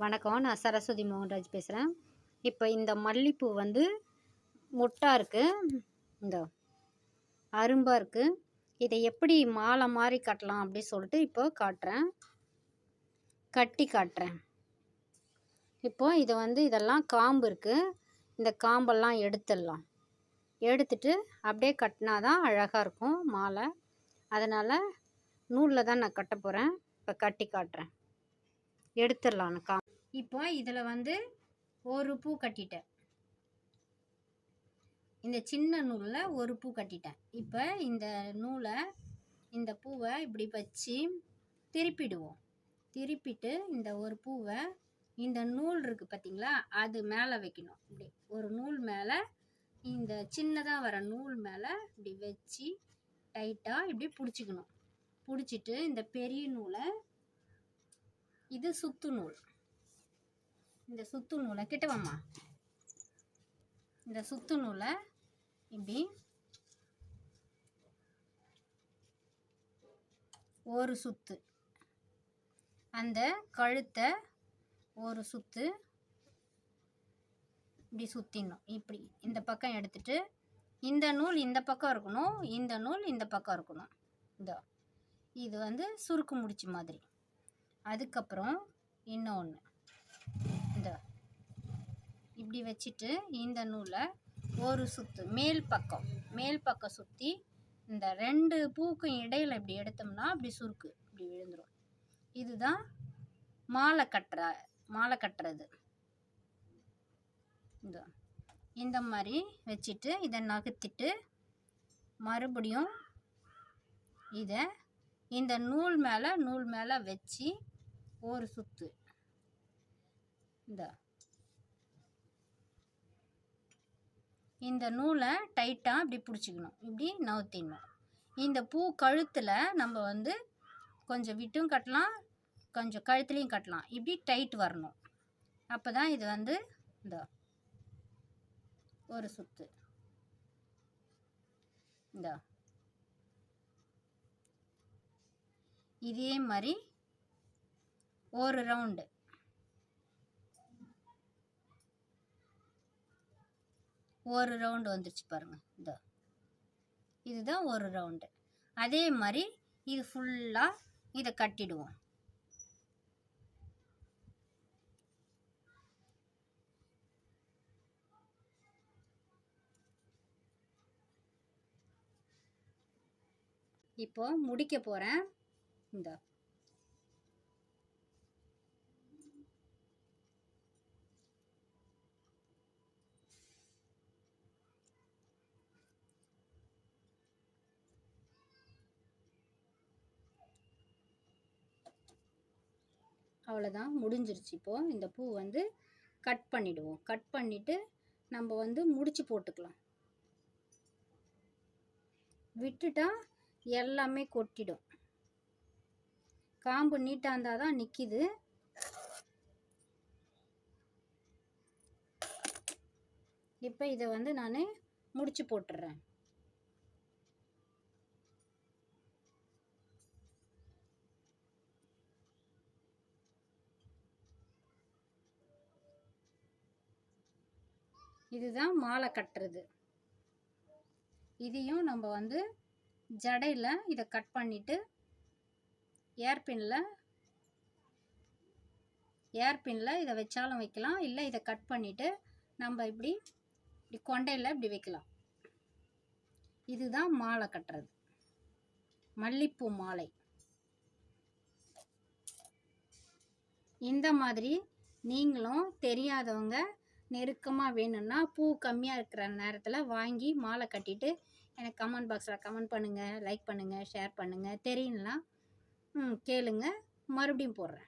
வணக்கம். நான் சரஸ்வதி மோகன்ராஜ் பேசுகிறேன் இப்போ இந்த மல்லிப்பூ வந்து முட்டாக இருக்குது இந்த அரும்பாக இருக்குது இதை எப்படி மாலை மாதிரி கட்டலாம் அப்படின்னு சொல்லிட்டு இப்போ காட்டுறேன். கட்டி காட்டுறேன். இப்போ இதை வந்து இதெல்லாம் காம்பு இருக்குது இந்த காம்பெல்லாம் எடுத்துடலாம். எடுத்துட்டு அப்படியே கட்டினா தான் அழகாக இருக்கும் மாலை. அதனால் நூலில் தான் நான் கட்ட போகிறேன் இப்போ கட்டி காட்டுறேன். எடுத்துடலாம் கா இப்போ இதில் வந்து ஒரு பூ கட்டிட்டேன். இந்த சின்ன நூலில் ஒரு பூ கட்டிட்டேன். இப்போ இந்த நூலை இந்த பூவை இப்படி வச்சு திருப்பிடுவோம். திருப்பிட்டு இந்த ஒரு பூவை இந்த நூல் இருக்குது பார்த்தீங்களா அது மேலே வைக்கணும். இப்படி ஒரு நூல் மேலே இந்த சின்னதாக வர நூல் மேலே இப்படி வச்சு டைட்டாக இப்படி பிடிச்சிக்கணும். பிடிச்சிட்டு இந்த பெரிய நூலை இது சுத்து நூல். இந்த சுத்து நூலை கிட்டவாம்மா இந்த சுத்து நூலை இப்படி ஒரு சுத்து. அந்த கழுத்தை ஒரு சுத்து இப்படி சுற்றிடணும் இப்படி இந்த பக்கம் எடுத்துட்டு இந்த நூல் இந்த பக்கம் இருக்கணும் இந்த நூல் இந்த பக்கம் இருக்கணும். இந்த இது வந்து சுருக்கு முடிச்சு மாதிரி. அதுக்கப்புறம் இன்னொன்று இப்படி வச்சுட்டு இந்த நூலை ஒரு சுத்து மேல் பக்கம் மேல் பக்கம் சுற்றி இந்த ரெண்டு பூக்கும் இடையில் இப்படி எடுத்தோம்னா அப்படி சுருக்கு இப்படி விழுந்துடும் இதுதான் மாலை கட்டுற மாலை கட்டுறது. இந்த இந்த மாதிரி வச்சுட்டு இதை நகர்த்திட்டு மறுபடியும் இதை இந்த நூல் மேலே நூல் மேலே வச்சு ஒரு சுத்து. இந்த இந்த நூலை டைட்டாக இப்படி பிடிச்சிக்கணும். இப்படி நவுத்திடணும். இந்த பூ கழுத்தில் நம்ம வந்து கொஞ்சம் விட்டும் கட்டலாம் கொஞ்சம் கழுத்துலேயும் கட்டலாம். இப்படி டைட் வரணும். அப்போ தான் இது வந்து இந்த ஒரு சுத்து. இந்த. இதே மாதிரி ஒரு ரவுண்டு. ஒரு ரவுண்டு வந்துருச்சு பாருங்கள் இந்த இதுதான் ஒரு ரவுண்டு அதே மாதிரி இது ஃபுல்லாக இதை கட்டிடுவோம். இப்போ முடிக்க போகிறேன் இந்த. அவ்வளோதான் முடிஞ்சிருச்சு. இப்போது இந்த பூ வந்து கட் பண்ணிவிடுவோம் கட் பண்ணிவிட்டு நம்ம வந்து முடிச்சு போட்டுக்கலாம். விட்டுட்டா எல்லாமே கொட்டிடும். காம்பு நீட்டாக இருந்தால் தான் நிற்கிது இப்போ இதை வந்து நான் முடிச்சு போட்டுடுறேன் இதுதான் மாலை கட்டுறது. இதையும் நம்ம வந்து ஜடையில் இதை கட் பண்ணிவிட்டு ஏர்பின்னில் ஏர்பின்னில் இதை வச்சாலும் வைக்கலாம். இல்லை இதை கட் பண்ணிவிட்டு நம்ம இப்படி இப்படி கொண்டையில் இப்படி வைக்கலாம். இதுதான் மாலை கட்டுறது. மல்லிப்பூ மாலை. இந்த மாதிரி நீங்களும் தெரியாதவங்க நெருக்கமாக வேணும்னா பூ கம்மியாக இருக்கிற நேரத்தில் வாங்கி மாலை கட்டிட்டு எனக்கு கமெண்ட் பாக்ஸில் கமெண்ட் பண்ணுங்கள் லைக் பண்ணுங்கள் ஷேர் பண்ணுங்கள் தெரியலனா ம் கேளுங்க. மறுபடியும் போடுறேன்.